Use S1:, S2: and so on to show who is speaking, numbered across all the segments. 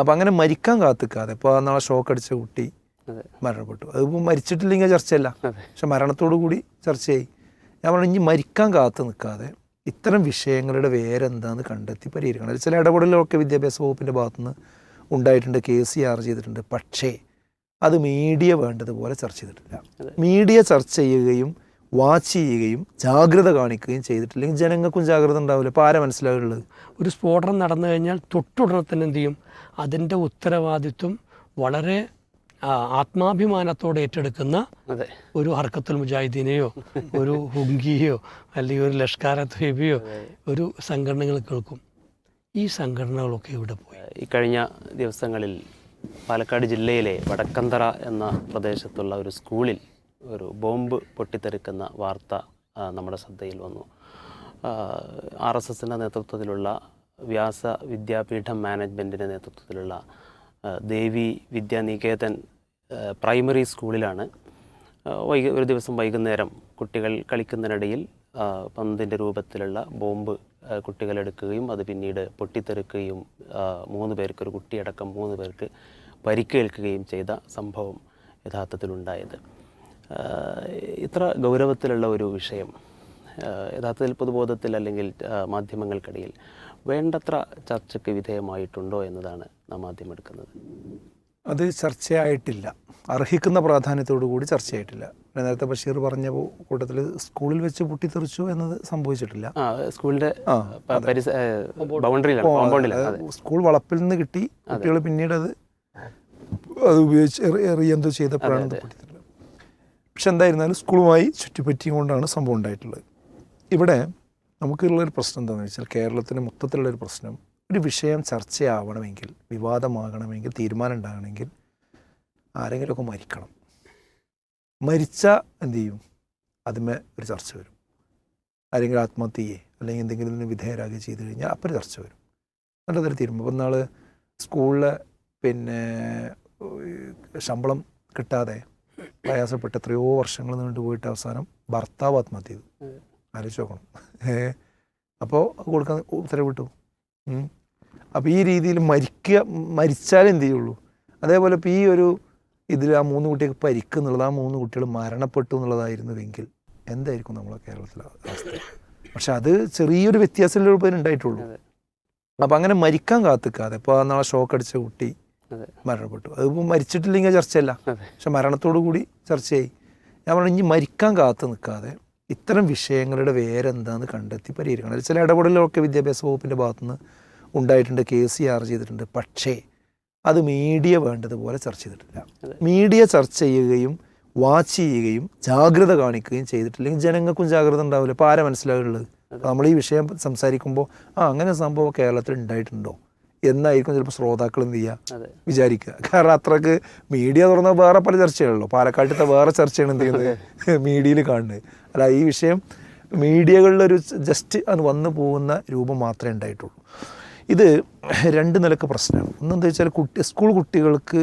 S1: അപ്പം അങ്ങനെ മരിക്കാൻ കാത്തിക്കാതെ. ഇപ്പോൾ നാളെ ഷോക്ക് അടിച്ച കുട്ടി മരണപ്പെട്ടു. അതിപ്പോൾ മരിച്ചിട്ടില്ലെങ്കിൽ ചർച്ചയല്ല. പക്ഷെ മരണത്തോടു കൂടി ചർച്ചയായി. ഞാൻ പറഞ്ഞു ഇനി മരിക്കാൻ കാത്തു നിൽക്കാതെ ഇത്തരം വിഷയങ്ങളുടെ വേരെന്താന്ന് കണ്ടെത്തി പരിഹരിക്കണം. ചില ഇടപെടലുകളൊക്കെ വിദ്യാഭ്യാസ വകുപ്പിന്റെ ഭാഗത്തുനിന്ന് ഉണ്ടായിട്ടുണ്ട് കെ സി ആർ ചെയ്തിട്ടുണ്ട്. പക്ഷേ അത് മീഡിയ വേണ്ടതുപോലെ ചർച്ച ചെയ്തിട്ടില്ല. മീഡിയ ചർച്ച ചെയ്യുകയും വാച്ച് ചെയ്യുകയും ജാഗ്രത കാണിക്കുകയും ചെയ്തിട്ടില്ലെങ്കിൽ ജനങ്ങൾക്കും ജാഗ്രത ഉണ്ടാവില്ല. ഇപ്പോൾ ആരാ മനസ്സിലാവുള്ളത്
S2: ഒരു സ്ഫോടനം നടന്നു കഴിഞ്ഞാൽ തൊട്ടുടനെ തന്നെ എന്ത് ചെയ്യും അതിന്റെ ഉത്തരവാദിത്വം വളരെ ആത്മാഭിമാനത്തോടെ ഏറ്റെടുക്കുന്ന
S3: അതെ.
S2: ഒരു ഹർക്കത്തുൽ മുജാഹിദീനെയോ ഒരു ഹുങ്കിയോ അല്ലെങ്കിൽ ഒരു ലഷ്കാര ത്വീബിയോ ഒരു സംഘടനകൾ കേൾക്കും. ഈ സംഘടനകളൊക്കെ ഇവിടെ പോയി?
S3: ഈ കഴിഞ്ഞ ദിവസങ്ങളിൽ പാലക്കാട് ജില്ലയിലെ വടക്കന്തറ എന്ന പ്രദേശത്തുള്ള ഒരു സ്കൂളിൽ ഒരു ബോംബ് പൊട്ടിത്തെറിക്കുന്ന വാർത്ത നമ്മുടെ ശ്രദ്ധയിൽ വന്നു. ആർ എസ് എസിന്റെ നേതൃത്വത്തിലുള്ള വ്യാസ വിദ്യാപീഠം മാനേജ്മെന്റിന്റെ നേതൃത്വത്തിലുള്ള ദേവി വിദ്യാനികേതൻ പ്രൈമറി സ്കൂളിലാണ്. വൈകി ഒരു ദിവസം വൈകുന്നേരം കുട്ടികൾ കളിക്കുന്നതിനിടയിൽ പന്തിന്റെ രൂപത്തിലുള്ള ബോംബ് കുട്ടികളെടുക്കുകയും അത് പിന്നീട് പൊട്ടിത്തെറുക്കുകയും മൂന്ന് പേർക്ക് ഒരു കുട്ടിയടക്കം മൂന്ന് പേർക്ക് പരിക്കേൽക്കുകയും ചെയ്ത സംഭവം യഥാർത്ഥത്തിലുണ്ടായത്. ഇത്ര ഗൗരവത്തിലുള്ള ഒരു വിഷയം യഥാർത്ഥത്തിൽ പൊതുബോധത്തിൽ അല്ലെങ്കിൽ മാധ്യമങ്ങൾക്കിടയിൽ വേണ്ടത്ര ചർച്ചയ്ക്ക് വിധേയമായിട്ടുണ്ടോ എന്നതാണ് നാം ആദ്യം എടുക്കുന്നത്.
S1: അത് ചർച്ചയായിട്ടില്ല. അർഹിക്കുന്ന പ്രാധാന്യത്തോടു കൂടി ചർച്ചയായിട്ടില്ല. നേരത്തെ ബഷീർ പറഞ്ഞ കൂട്ടത്തിൽ സ്കൂളിൽ വെച്ച് പൊട്ടിത്തെറിച്ചു എന്നത് സംഭവിച്ചിട്ടില്ല.
S3: കോമ്പൗണ്ടിലാണ്
S1: സ്കൂൾ വളപ്പിൽ നിന്ന് കിട്ടി കുട്ടികൾ പിന്നീട് അത് അത് ഉപയോഗിച്ച് എറി- എറിയെന്തോ ചെയ്തപ്പോഴാണ് ഇത് പൊട്ടിത്തെറിച്ചത് പക്ഷെ എന്തായിരുന്നാലും സ്കൂളുമായി ചുറ്റിപ്പറ്റിയും കൊണ്ടാണ് സംഭവം ഉണ്ടായിട്ടുള്ളത്. ഇവിടെ നമുക്കുള്ളൊരു പ്രശ്നം എന്താണെന്ന് വെച്ചാൽ കേരളത്തിന് മൊത്തത്തിലുള്ളൊരു പ്രശ്നം ഒരു വിഷയം ചർച്ചയാവണമെങ്കിൽ വിവാദമാകണമെങ്കിൽ തീരുമാനം ഉണ്ടാകണമെങ്കിൽ ആരെങ്കിലുമൊക്കെ മരിക്കണം. മരിച്ച എന്ത് ചെയ്യും? അതിമേ ഒരു ചർച്ച വരും. ആരെങ്കിലും ആത്മഹത്യയെ അല്ലെങ്കിൽ എന്തെങ്കിലും വിധേയരാകുകയോ ചെയ്ത് കഴിഞ്ഞാൽ അപ്പോൾ ഒരു ചർച്ച വരും. നല്ലതൊരു തീരുമാനം. ഇപ്പം നാൾ സ്കൂളിൽ പിന്നെ ശമ്പളം കിട്ടാതെ പ്രയാസപ്പെട്ട് എത്രയോ വർഷങ്ങൾ നീണ്ടു പോയിട്ട് അവസാനം ഭർത്താവ് ആത്മഹത്യ ചെയ്തു. ആലോചിച്ച് നോക്കണം. അപ്പോൾ കൊടുക്കാൻ ഉത്തരവിട്ടു അപ്പോൾ ഈ രീതിയിൽ മരിക്കുക മരിച്ചാൽ എന്ത് ചെയ്യുള്ളൂ? അതേപോലെ ഇപ്പോൾ ഈ ഒരു ഇതിൽ ആ മൂന്ന് കുട്ടികൾക്ക് പരിക്കുന്നുള്ളത് ആ മൂന്ന് കുട്ടികൾ മരണപ്പെട്ടു എന്നുള്ളതായിരുന്നുവെങ്കിൽ എന്തായിരിക്കും നമ്മളെ കേരളത്തിലെ അവസ്ഥ? പക്ഷെ അത് ചെറിയൊരു വ്യത്യാസമുള്ള ഉണ്ടായിട്ടുള്ളൂ. അപ്പം അങ്ങനെ മരിക്കാൻ കാത്തിക്കാതെ ഇപ്പോൾ നാളെ ഷോക്ക് അടിച്ച കുട്ടി മരണപ്പെട്ടു. അതിപ്പോൾ മരിച്ചിട്ടില്ലെങ്കിൽ ചർച്ചയല്ല. പക്ഷെ മരണത്തോടു കൂടി ചർച്ചയായി. ഞാൻ പറഞ്ഞു ഇനി മരിക്കാൻ കാത്തു നിൽക്കാതെ ഇത്തരം വിഷയങ്ങളുടെ വേരെന്താന്ന് കണ്ടെത്തി പരിഹരിക്കണം. അതിൽ ചില ഇടപെടലുകളൊക്കെ വിദ്യാഭ്യാസ വകുപ്പിന്റെ ഭാഗത്തുനിന്ന് ഉണ്ടായിട്ടുണ്ട് കേസ് ചാർജ് ചെയ്തിട്ടുണ്ട്. പക്ഷേ അത് മീഡിയ വേണ്ടതുപോലെ ചർച്ച ചെയ്തിട്ടില്ല. മീഡിയ ചർച്ച ചെയ്യുകയും വാച്ച് ചെയ്യുകയും ജാഗ്രത കാണിക്കുകയും ചെയ്തിട്ടില്ലെങ്കിൽ ജനങ്ങൾക്കും ജാഗ്രത ഉണ്ടാവില്ല. ഇപ്പോൾ ആരാ മനസ്സിലാവുള്ളത്? നമ്മൾ ഈ വിഷയം സംസാരിക്കുമ്പോൾ ആ അങ്ങനെ സംഭവം കേരളത്തിൽ ഉണ്ടായിട്ടുണ്ടോ? എന്നായിരിക്കും ചിലപ്പോൾ ശ്രോതാക്കൾ എന്ത് ചെയ്യുക വിചാരിക്കുക. കാരണം അത്രയ്ക്ക് മീഡിയ തുറന്ന വേറെ പല ചർച്ചകളുള്ളൂ പാലക്കാട്ടത്തെ വേറെ ചർച്ചയാണ് എന്ത് ചെയ്യുന്നത്? മീഡിയയിൽ കാണുന്നത്. അല്ല ഈ വിഷയം മീഡിയകളിലൊരു ജസ്റ്റ് അത് വന്നു പോകുന്ന രൂപം മാത്രമേ ഉണ്ടായിട്ടുള്ളൂ. ഇത് രണ്ട് നിലയ്ക്ക് പ്രശ്നമാണ്. ഒന്നെന്താ വെച്ചാൽ കുട്ടി സ്കൂൾ കുട്ടികൾക്ക്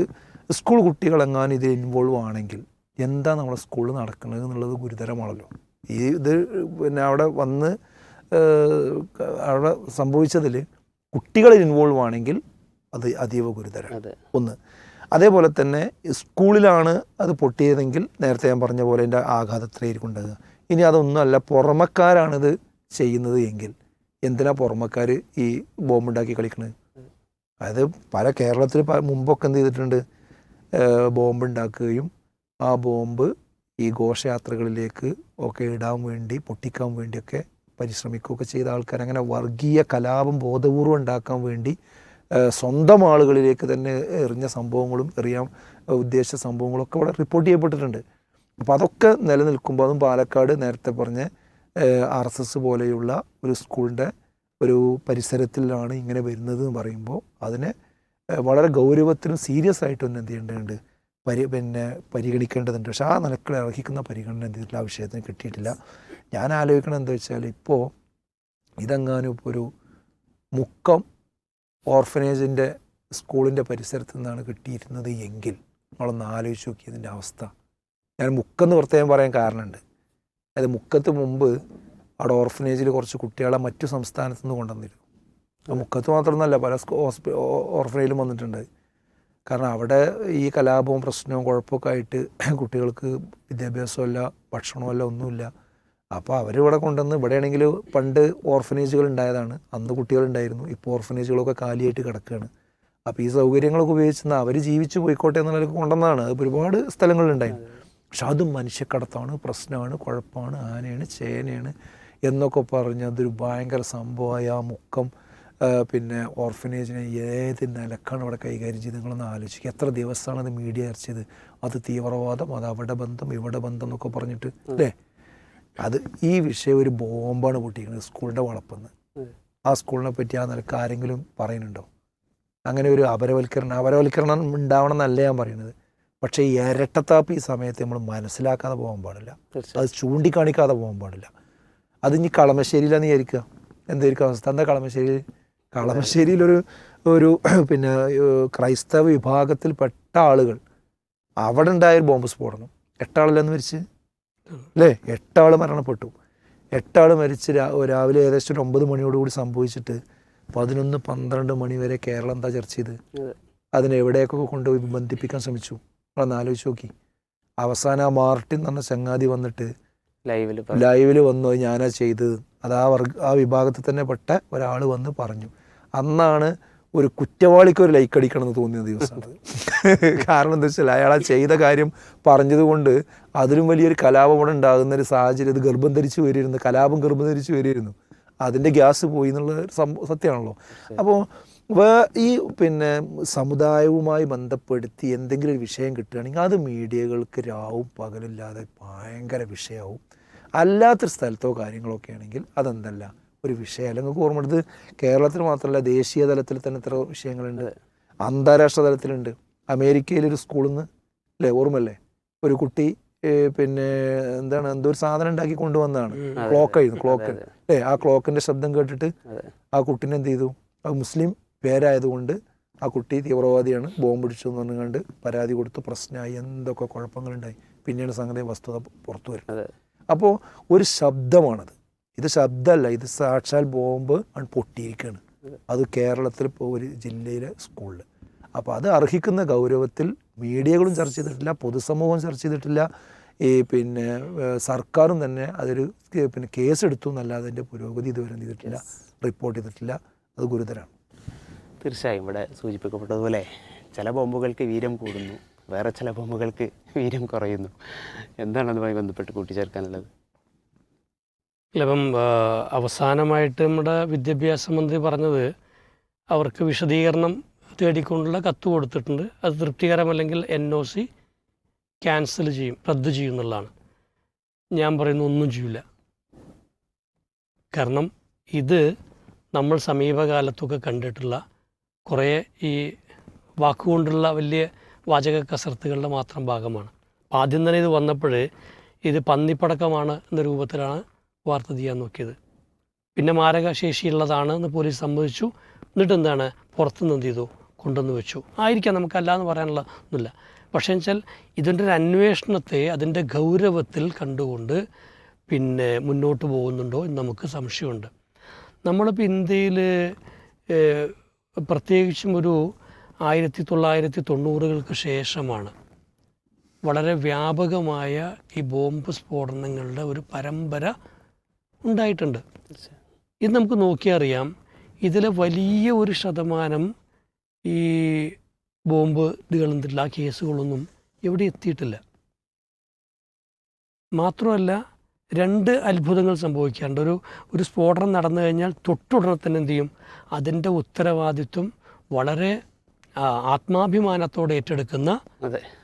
S1: സ്കൂൾ കുട്ടികളെങ്ങാനും ഇതിൽ ഇൻവോൾവ് ആണെങ്കിൽ എന്താ നമ്മുടെ സ്കൂളിൽ നടക്കുന്നത് എന്നുള്ളത് ഗുരുതരമാണല്ലോ. ഈ ഇത് പിന്നെ അവിടെ വന്ന് അവിടെ സംഭവിച്ചതിൽ കുട്ടികൾ ഇൻവോൾവ് ആണെങ്കിൽ അത് അതീവ
S3: ഗുരുതരം
S1: ഒന്ന്. അതേപോലെ തന്നെ സ്കൂളിലാണ് അത് പൊട്ടിയതെങ്കിൽ നേരത്തെ ഞാൻ പറഞ്ഞ പോലെ എന്റെ ആഘാതത്തിലായിരിക്കും ഉണ്ടാകുക ഇനി അതൊന്നുമല്ല പുറമക്കാരാണിത് ചെയ്യുന്നത് എങ്കിൽ എന്തിനാ പുറമക്കാർ ഈ ബോംബുണ്ടാക്കി കളിക്കുന്നത് അതായത് പല കേരളത്തിൽ പ- മുമ്പൊക്കെ എന്ത് ചെയ്തിട്ടുണ്ട്? ബോംബുണ്ടാക്കുകയും ആ ബോംബ് ഈ ഘോഷയാത്രകളിലേക്ക് ഒക്കെ ഇടാൻ വേണ്ടി പൊട്ടിക്കാൻ വേണ്ടിയൊക്കെ പരിശ്രമിക്കുകയൊക്കെ ചെയ്ത ആൾക്കാർ അങ്ങനെ വർഗീയ കലാപം ബോധപൂർവം ഉണ്ടാക്കാൻ വേണ്ടി സ്വന്തം ആളുകളിലേക്ക് തന്നെ എറിഞ്ഞ സംഭവങ്ങളും എറിയാൻ ഉദ്ദേശ സംഭവങ്ങളൊക്കെ അവിടെ റിപ്പോർട്ട് ചെയ്യപ്പെട്ടിട്ടുണ്ട്. അപ്പോൾ അതൊക്കെ നിലനിൽക്കുമ്പോൾ അതും പാലക്കാട് നേരത്തെ പറഞ്ഞ ആർ എസ് എസ് പോലെയുള്ള ഒരു സ്കൂളിന്റെ ഒരു പരിസരത്തിലാണ് ഇങ്ങനെ വരുന്നത് എന്ന് പറയുമ്പോൾ അതിനെ വളരെ ഗൗരവത്തിനും സീരിയസ് ആയിട്ട് തന്നെ എന്ത് ചെയ്യേണ്ടതുണ്ട്? പരി പിന്നെ പരിഗണിക്കേണ്ടതുണ്ട്. പക്ഷെ ആ നിലക്കിൽ അർഹിക്കുന്ന പരിഗണന എന്ത് ചെയ്തിട്ടില്ല ആ വിഷയത്തിന് കിട്ടിയിട്ടില്ല. ഞാൻ ആലോചിക്കണം എന്താ വെച്ചാൽ ഇപ്പോൾ ഇതെങ്ങാനും ഇപ്പോൾ ഒരു മുക്കം ഓർഫനേജിന്റെ സ്കൂളിന്റെ പരിസരത്ത് നിന്നാണ് കിട്ടിയിരുന്നത് എങ്കിൽ നമ്മളൊന്ന് ആലോചിച്ച് നോക്കി അവസ്ഥ. ഞാൻ മുക്കെന്ന് പ്രത്യേകം പറയാൻ കാരണമുണ്ട്. അതായത് മുക്കത്ത് മുമ്പ് അവിടെ ഓർഫനേജിൽ കുറച്ച് കുട്ടികളെ മറ്റു സംസ്ഥാനത്തു നിന്ന് കൊണ്ടുവന്നിരുന്നു. മുക്കത്ത് മാത്രമൊന്നുമല്ല പല ഹോസ്പി ഓർഫനേജിലും വന്നിട്ടുണ്ട്. കാരണം അവിടെ ഈ കലാപവും പ്രശ്നവും കുഴപ്പമൊക്കെ ആയിട്ട് കുട്ടികൾക്ക് വിദ്യാഭ്യാസമല്ല ഭക്ഷണമല്ല ഒന്നുമില്ല. അപ്പോൾ അവരിവിടെ കൊണ്ടുവന്ന് ഇവിടെയാണെങ്കിൽ പണ്ട് ഓർഫനേജുകൾ ഉണ്ടായതാണ്. അന്ന് കുട്ടികളുണ്ടായിരുന്നു. ഇപ്പോൾ ഓർഫനേജുകളൊക്കെ കാലിയായിട്ട് കിടക്കുകയാണ്. അപ്പോൾ ഈ സൗകര്യങ്ങളൊക്കെ ഉപയോഗിച്ച് അവർ ജീവിച്ച് പോയിക്കോട്ടെ എന്നുള്ളതൊക്കെ കൊണ്ടുവന്നതാണ്. അത് ഒരുപാട് സ്ഥലങ്ങളിലുണ്ടായിരുന്നു പക്ഷെ അതും മനുഷ്യക്കടത്താണ് പ്രശ്നമാണ് കുഴപ്പമാണ് ആനയാണ് ചേനയാണ് എന്നൊക്കെ പറഞ്ഞ് അതൊരു ഭയങ്കര സംഭവമായ ആ മുക്കം പിന്നെ ഓർഫനേജിനെ ഏത് നിലക്കാണ് ഇവിടെ കൈകാര്യം ചെയ്ത് നിങ്ങളൊന്ന് ആലോചിക്കുക എത്ര ദിവസമാണ് അത് മീഡിയ അരച്ചത് അത് തീവ്രവാദം അത് അവിടെ ബന്ധം ഇവിടെ ബന്ധം എന്നൊക്കെ പറഞ്ഞിട്ട് അല്ലേ? അത് ഈ വിഷയം ഒരു ബോംബാണ് പൊട്ടിക്കുന്നത് സ്കൂളിന്റെ വളപ്പെന്ന്. ആ സ്കൂളിനെ പറ്റി ആ നിലയ്ക്ക് ആരെങ്കിലും പറയുന്നുണ്ടോ? അങ്ങനെ ഒരു അപരവൽക്കരണം അപരവൽക്കരണം ഉണ്ടാവണം എന്നല്ല ഞാൻ പറയുന്നത്. പക്ഷേ ഈ ഇരട്ടത്താപ്പ് ഈ സമയത്ത് നമ്മൾ മനസ്സിലാക്കാതെ പോകാൻ പാടില്ല. അത് ചൂണ്ടിക്കാണിക്കാതെ പോകാൻ പാടില്ല. അത് ഇനി കളമശ്ശേരിയിലാന്ന് വിചാരിക്കുക എന്തായിരിക്കും അവസ്ഥ? എന്താ കളമശ്ശേരി? കളമശ്ശേരിയിലൊരു ഒരു പിന്നെ ക്രൈസ്തവ വിഭാഗത്തിൽപ്പെട്ട ആളുകൾ അവിടെ ഉണ്ടായ ഒരു ബോംബ് സ്ഫോടനം. എട്ടാളല്ലെന്ന് മരിച്ച് അല്ലേ എട്ടാൾ മരണപ്പെട്ടു. എട്ടാൾ മരിച്ച് രാവിലെ ഏകദേശം ഒരു ഒമ്പത് മണിയോടുകൂടി സംഭവിച്ചിട്ട് പതിനൊന്ന് പന്ത്രണ്ട് മണി വരെ കേരളം എന്താ ചർച്ച ചെയ്ത്?
S3: അതെ.
S1: അതിനെ എവിടെയൊക്കെ കൊണ്ടുപോയി ബന്ധിപ്പിക്കാൻ ശ്രമിച്ചു? നമ്മളൊന്ന് ആലോചിച്ച് നോക്കി. അവസാന ആ മാർട്ടിൻ എന്ന് പറഞ്ഞ ചങ്ങാതി വന്നിട്ട്
S3: ലൈവിൽ
S1: ലൈവിൽ വന്നു "അത് ഞാനാ ചെയ്തത്. അത് ആ വർഗ ആ വിഭാഗത്തിൽ തന്നെ പെട്ട ഒരാൾ വന്ന് പറഞ്ഞു. അന്നാണ് ഒരു കുറ്റവാളിക്ക് ഒരു ലൈക്ക് അടിക്കണം എന്ന് തോന്നിയ ദിവസമാണ്. കാരണം എന്താ വെച്ചാൽ അയാൾ ചെയ്ത കാര്യം പറഞ്ഞതുകൊണ്ട് അതിലും വലിയൊരു കലാപം ഉണ്ടാകുന്ന ഒരു സാഹചര്യം ഇത് ഗർഭം ധരിച്ചു വരിയിരുന്നു കലാപം ഗർഭം ധരിച്ചു വരിയിരുന്നു അതിന്റെ ഗ്യാസ് പോയി എന്നുള്ള സത്യമാണല്ലോ. അപ്പോൾ ഈ പിന്നെ സമുദായവുമായി ബന്ധപ്പെടുത്തി എന്തെങ്കിലും ഒരു വിഷയം കിട്ടുകയാണെങ്കിൽ അത് മീഡിയകൾക്ക് രാവും പകലില്ലാതെ ഭയങ്കര വിഷയമാവും. അല്ലാത്തൊരു സ്ഥലത്തോ കാര്യങ്ങളൊക്കെ ആണെങ്കിൽ അതെന്തല്ല. ഒരു വിഷയം. അല്ലെങ്കിൽ ഓർമ്മ എടുത്ത് കേരളത്തിൽ മാത്രമല്ല ദേശീയ തലത്തിൽ തന്നെ ഇത്ര വിഷയങ്ങളുണ്ട്. അന്താരാഷ്ട്ര തലത്തിലുണ്ട്. അമേരിക്കയിലൊരു സ്കൂളിൽ നിന്ന് അല്ലേ ഓർമ്മല്ലേ ഒരു കുട്ടി പിന്നെ എന്താണ് എന്തോ ഒരു സാധനം ഉണ്ടാക്കി കൊണ്ടുവന്നതാണ്.
S3: ക്ലോക്കായിരുന്നു
S1: ക്ലോക്ക് ആയിരുന്നു ക്ലോക്ക്
S3: അതെ,
S1: അല്ലേ ആ ക്ലോക്കിന്റെ ശബ്ദം കേട്ടിട്ട് ആ കുട്ടീനെ എന്ത് ചെയ്തു? ആ മുസ്ലിം പേരായതുകൊണ്ട് ആ കുട്ടി തീവ്രവാദിയാണ് ബോംബ് പിടിച്ചു എന്ന് പറഞ്ഞുകൊണ്ട് പരാതി കൊടുത്ത്. പ്രശ്നമായി എന്തൊക്കെ കുഴപ്പങ്ങളുണ്ടായി. പിന്നീട് സംഗതി വസ്തുത പുറത്തു വരും. അപ്പോൾ ഒരു ശബ്ദമാണത്. ഇത് ശബ്ദമല്ല ഇത് സാക്ഷാൽ ബോംബ് ആണ് പൊട്ടിയിരിക്കുകയാണ് അത് കേരളത്തിൽ ഇപ്പോൾ ഒരു ജില്ലയിലെ സ്കൂളിൽ അപ്പോൾ അത് അർഹിക്കുന്ന ഗൗരവത്തിൽ മീഡിയകളും ചർച്ച ചെയ്തിട്ടില്ല പൊതുസമൂഹം ചർച്ച ചെയ്തിട്ടില്ല. ഈ പിന്നെ സർക്കാരും തന്നെ അതൊരു പിന്നെ കേസ് എടുത്തു എന്നല്ലാതെ അതിന്റെ പുരോഗതി ഇതുവരെ ചെയ്തിട്ടില്ല റിപ്പോർട്ട് ചെയ്തിട്ടില്ല. അത് ഗുരുതരമാണ്
S3: തീർച്ചയായും ഇവിടെ സൂചിപ്പിക്കപ്പെട്ടതുപോലെ ചില ബോംബുകൾക്ക് വീരം കൂടുന്നു വേറെ ചില ബോംബുകൾക്ക് വീരം കുറയുന്നു. എന്താണ് അതുമായി ബന്ധപ്പെട്ട് കൂട്ടിച്ചേർക്കാനുള്ളത്?
S2: ഇപ്പം അവസാനമായിട്ട് നമ്മുടെ വിദ്യാഭ്യാസ മന്ത്രി പറഞ്ഞത് അവർക്ക് വിശദീകരണം തേടിക്കൊണ്ടുള്ള കത്ത് കൊടുത്തിട്ടുണ്ട്. അത് തൃപ്തികരമല്ലെങ്കിൽ എൻ ഒ സി ക്യാൻസൽ ചെയ്യും റദ്ദ് ചെയ്യും എന്നുള്ളതാണ്. ഞാൻ പറയുന്ന ഒന്നും ചെയ്യില്ല കാരണം ഇത് നമ്മൾ സമീപകാലത്തൊക്കെ കണ്ടിട്ടുള്ള കുറേ ഈ വാക്കുകൊണ്ടുള്ള വലിയ വാചക കസർത്തുകളുടെ മാത്രം ഭാഗമാണ്. ആദ്യം തന്നെ ഇത് വന്നപ്പോൾ ഇത് പന്നിപ്പടക്കമാണ് എന്ന രൂപത്തിലാണ് വാർത്ത ചെയ്യാൻ നോക്കിയത്. പിന്നെ മാരകശേഷിയുള്ളതാണ് എന്ന് പോലീസ് സമ്മതിച്ചു. എന്നിട്ട് എന്താണ്? പുറത്തുനിന്ന് എന്ത് ചെയ്തു? കൊണ്ടുവന്ന് വെച്ചു. ആയിരിക്കാം നമുക്കല്ല എന്ന് പറയാനുള്ള ഒന്നുമില്ല. പക്ഷേ വെച്ചാൽ ഇതിന്റെ ഒരു അന്വേഷണത്തെ അതിന്റെ ഗൗരവത്തിൽ കണ്ടുകൊണ്ട് പിന്നെ മുന്നോട്ട് പോകുന്നുണ്ടോ എന്ന് നമുക്ക് സംശയമുണ്ട്. നമ്മളിപ്പോൾ ഇന്ത്യയിൽ പ്രത്യേകിച്ചും ഒരു ആയിരത്തി തൊള്ളായിരത്തി തൊണ്ണൂറുകൾക്ക് ശേഷമാണ് വളരെ വ്യാപകമായ ഈ ബോംബ് സ്ഫോടനങ്ങളുടെ ഒരു പരമ്പര ഉണ്ടായിട്ടുണ്ട്. ഇത് നമുക്ക് നോക്കിയറിയാം ഇതിലെ വലിയ ഒരു ശതമാനം ഈ ബോംബ് ഇതുകളെന്തില്ല ആ കേസുകളൊന്നും എവിടെ എത്തിയിട്ടില്ല. മാത്രമല്ല രണ്ട് അത്ഭുതങ്ങൾ സംഭവിക്കാറുണ്ട്. ഒരു ഒരു സ്ഫോടനം നടന്നു കഴിഞ്ഞാൽ തൊട്ടുടനെ തന്നെ എന്ത് ചെയ്യും? അതിന്റെ ഉത്തരവാദിത്വം വളരെ ആത്മാഭിമാനത്തോടെ ഏറ്റെടുക്കുന്ന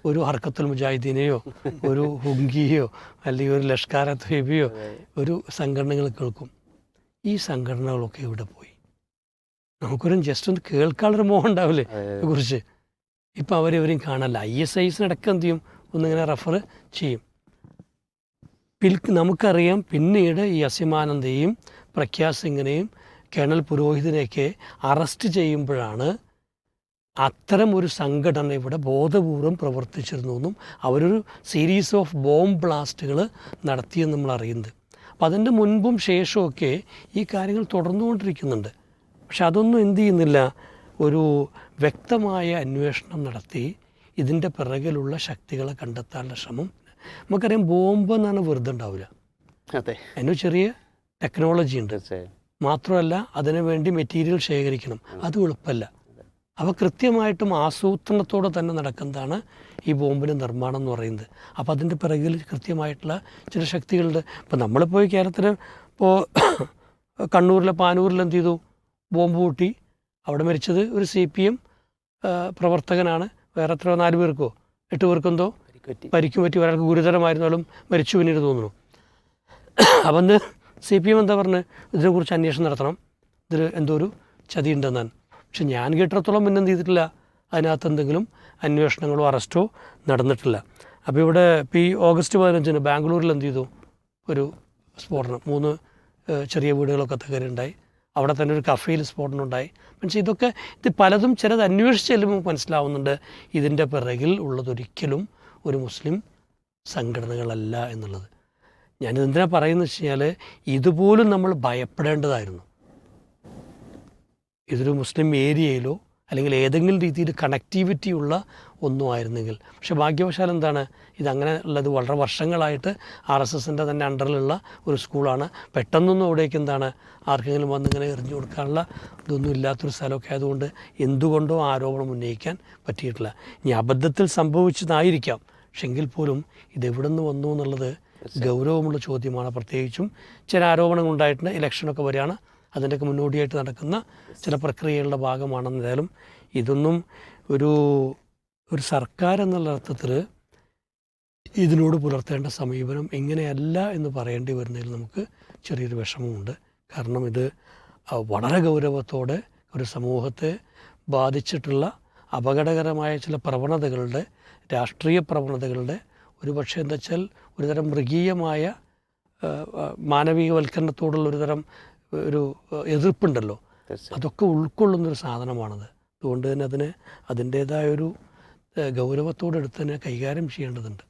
S2: ഒരു ഹർക്കത്തുൽ മുജാഹിദീനെയോ ഒരു ഹുങ്കിയോ അല്ലെങ്കിൽ ഒരു ലഷ്കാര ത്വീബിയോ ഒരു സംഘടനകൾ കേൾക്കും. ഈ സംഘടനകളൊക്കെ ഇവിടെ പോയി? നമുക്കൊരു ജസ്റ്റ് ഒന്ന് കേൾക്കാനുള്ളൊരു മോഹം ഉണ്ടാവില്ലേ? കുറിച്ച് ഇപ്പം അവരെവരെയും കാണാനില്ല. ഐ എസ് ഐ എസിനടക്കം എന്ത് ചെയ്യും? ഒന്നിങ്ങനെ റെഫർ ചെയ്യും. പിൽ നമുക്കറിയാം പിന്നീട് ഈ അസിമാനന്ദയും പ്രഖ്യാ സിംഗിനെയും കേണൽ പുരോഹിതനെയൊക്കെ അറസ്റ്റ് ചെയ്യുമ്പോഴാണ് അത്തരം ഒരു സംഘടന ഇവിടെ ബോധപൂർവം പ്രവർത്തിച്ചിരുന്നു എന്നും അവരൊരു സീരീസ് ഓഫ് ബോംബ് ബ്ലാസ്റ്റുകൾ നടത്തിയെന്ന് നമ്മൾ അറിയുന്നത്. അപ്പം അതിന്റെ മുൻപും ശേഷമൊക്കെ ഈ കാര്യങ്ങൾ തുടർന്നുകൊണ്ടിരിക്കുന്നുണ്ട്. പക്ഷെ അതൊന്നും എന്ത് ചെയ്യുന്നില്ല ഒരു വ്യക്തമായ അന്വേഷണം നടത്തി ഇതിന്റെ പിറകിലുള്ള ശക്തികളെ കണ്ടെത്താനുള്ള ശ്രമം. നമുക്കറിയാം ബോംബ് എന്നാണ് വെറുതെ ഉണ്ടാവില്ല
S3: അതെ.
S2: അതിന് ചെറിയ ടെക്നോളജി ഉണ്ട്. മാത്രമല്ല അതിനു വേണ്ടി മെറ്റീരിയൽ ശേഖരിക്കണം. അത് എളുപ്പമല്ല. അപ്പോൾ കൃത്യമായിട്ടും ആസൂത്രണത്തോടെ തന്നെ നടക്കുന്നതാണ് ഈ ബോംബിന്റെ നിർമ്മാണം എന്ന് പറയുന്നത്. അപ്പോൾ അതിന്റെ പിറകിൽ കൃത്യമായിട്ടുള്ള ചില ശക്തികളുണ്ട് ഇപ്പോൾ നമ്മളിപ്പോൾ കേരളത്തിൽ ഇപ്പോൾ കണ്ണൂരിലെ പാനൂരിൽ എന്ത് ചെയ്തു? ബോംബ് പൂട്ടി. അവിടെ മരിച്ചത് ഒരു സി പി എം പ്രവർത്തകനാണ്. വേറെ എത്രയോ നാല് പേർക്കോ? എട്ട് പേർക്കെന്തോ പരിക്കും പറ്റി ഒരാൾക്ക് ഗുരുതരമായിരുന്നാലും മരിച്ചു പിന്നീട് തോന്നുന്നു. അപ്പം സി പി എം എന്താ പറഞ്ഞ്? ഇതിനെക്കുറിച്ച് അന്വേഷണം നടത്തണം. ഇതിൽ എന്തോ ഒരു ചതി ഉണ്ടെന്നാണ് പക്ഷെ ഞാൻ കേട്ടിടത്തോളം പിന്നെ ചെയ്തിട്ടില്ല. അതിനകത്ത് എന്തെങ്കിലും അന്വേഷണങ്ങളോ അറസ്റ്റോ നടന്നിട്ടില്ല. അപ്പോൾ ഇവിടെ ഇപ്പോൾ ഈ ഓഗസ്റ്റ് പതിനഞ്ചിന് ബാംഗ്ലൂരിൽ എന്ത് ചെയ്തു? ഒരു സ്ഫോടനം. മൂന്ന് ചെറിയ വീടുകളൊക്കെ തകരുണ്ടായി. അവിടെ തന്നെ ഒരു കഫയിൽ സ്ഫോടനം ഉണ്ടായി പക്ഷേ ഇതൊക്കെ ഇത് പലതും ചിലത് അന്വേഷിച്ച് ചെല്ലുമ്പോൾ മനസ്സിലാവുന്നുണ്ട്. ഇതിന്റെ പിറകിൽ ഉള്ളതൊരിക്കലും ഒരു മുസ്ലിം സംഘടനകളല്ല എന്നുള്ളത്. ഞാനിതെന്തിനാണ് പറയുന്നത് വെച്ച് കഴിഞ്ഞാൽ ഇതുപോലും നമ്മൾ ഭയപ്പെടേണ്ടതായിരുന്നു. ഇതൊരു മുസ്ലിം ഏരിയയിലോ അല്ലെങ്കിൽ ഏതെങ്കിലും രീതിയിൽ കണക്റ്റിവിറ്റി ഉള്ള ഒന്നും ആയിരുന്നെങ്കിൽ പക്ഷേ ഭാഗ്യവശാൽ എന്താണ്? ഇതങ്ങനെ ഉള്ളത് വളരെ വർഷങ്ങളായിട്ട് ആർ എസ് എസിന്റെ തന്നെ അണ്ടറിലുള്ള ഒരു സ്കൂളാണ്. പെട്ടെന്നൊന്നും അവിടേക്ക് എന്താണ്? ആർക്കെങ്കിലും വന്ന് ഇങ്ങനെ എറിഞ്ഞു കൊടുക്കാനുള്ള ഇതൊന്നും ഇല്ലാത്തൊരു സ്ഥലമൊക്കെ ആയതുകൊണ്ട് എന്തുകൊണ്ടോ ആരോപണം ഉന്നയിക്കാൻ പറ്റിയിട്ടില്ല. ഇനി അബദ്ധത്തിൽ സംഭവിച്ചതായിരിക്കാം. പക്ഷെ എങ്കിൽ പോലും ഇത് എവിടെ നിന്ന് വന്നു എന്നുള്ളത് ഗൗരവമുള്ള ചോദ്യമാണ്. പ്രത്യേകിച്ചും ചില ആരോപണങ്ങൾ ഉണ്ടായിട്ടുണ്ട്. ഇലക്ഷനൊക്കെ വരികയാണ്. അതിന്റെയൊക്കെ മുന്നോടിയായിട്ട് നടക്കുന്ന ചില പ്രക്രിയകളുടെ ഭാഗമാണെന്ന് ഏതായാലും ഇതൊന്നും ഒരു ഒരു സർക്കാർ എന്നുള്ള അർത്ഥത്തിൽ ഇതിനോട് പുലർത്തേണ്ട സമീപനം എങ്ങനെയല്ല എന്ന് പറയേണ്ടി വരുന്നതിൽ നമുക്ക് ചെറിയൊരു വിഷമമുണ്ട്. കാരണം ഇത് വളരെ ഗൗരവത്തോടെ ഒരു സമൂഹത്തെ ബാധിച്ചിട്ടുള്ള അപകടകരമായ ചില പ്രവണതകളുടെ രാഷ്ട്രീയ പ്രവണതകളുടെ ഒരു പക്ഷേ എന്താ വെച്ചാൽ ഒരുതരം മൃഗീയമായ മാനവികവൽക്കരണത്തോടുള്ള ഒരുതരം ഒരു എതിർപ്പുണ്ടല്ലോ. അതൊക്കെ ഉൾക്കൊള്ളുന്നൊരു സാധനമാണത്. അതുകൊണ്ട് തന്നെ അതിനെ അതിന്റേതായൊരു ഗൗരവത്തോടെ എടുത്ത് തന്നെ കൈകാര്യം ചെയ്യേണ്ടതുണ്ട്.